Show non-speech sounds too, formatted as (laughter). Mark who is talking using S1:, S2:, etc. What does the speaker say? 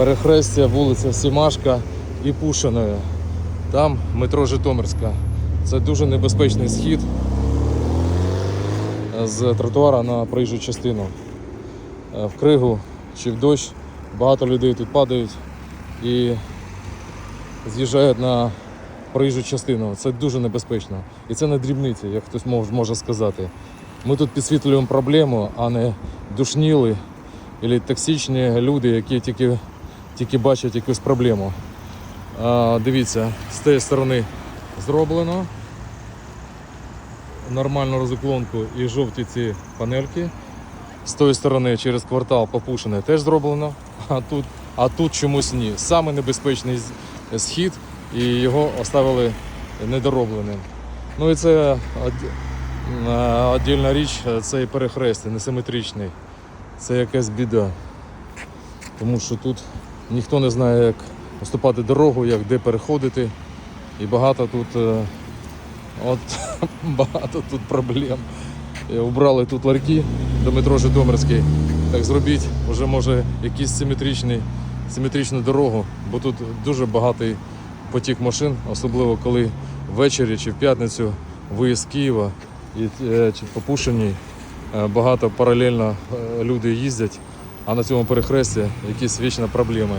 S1: перехрестя вулиця Сімашка і Пушиної. Там метро Житомирська. Це дуже небезпечний схід з тротуара на проїжджу частину. Е, В кригу чи в дощ багато людей тут падають і з'їжджають на проїжджу частину. Це дуже небезпечно. І це не дрібниці, як хтось може сказати. Ми тут підсвітлюємо проблему, а не душніли або токсичні люди, які тільки, тільки бачать якусь проблему. А, дивіться, з тієї сторони зроблено нормальну розуклонку і жовті ці панельки. З тої сторони через квартал попушене теж зроблено, а тут, а тут чомусь ні. Саме небезпечний схід і його оставили недоробленим. Ну і це отдільна річ, це і перехрестя, несиметричний. Це якась біда. Тому що тут ніхто не знає, як уступати дорогу, як де переходити. І багато тут, е, от, (laughs) багато тут проблем. І Убрали тут ларьки до метро Житомирський. Так зробіть, вже може якийсь симетричний, симетричну дорогу, бо тут дуже багатий потік машин, особливо коли ввечері чи в п'ятницю виїзд з Києва і е, чи по Пушині е, багато паралельно е, люди їздять, а на цьому перехресті якісь вічні проблеми.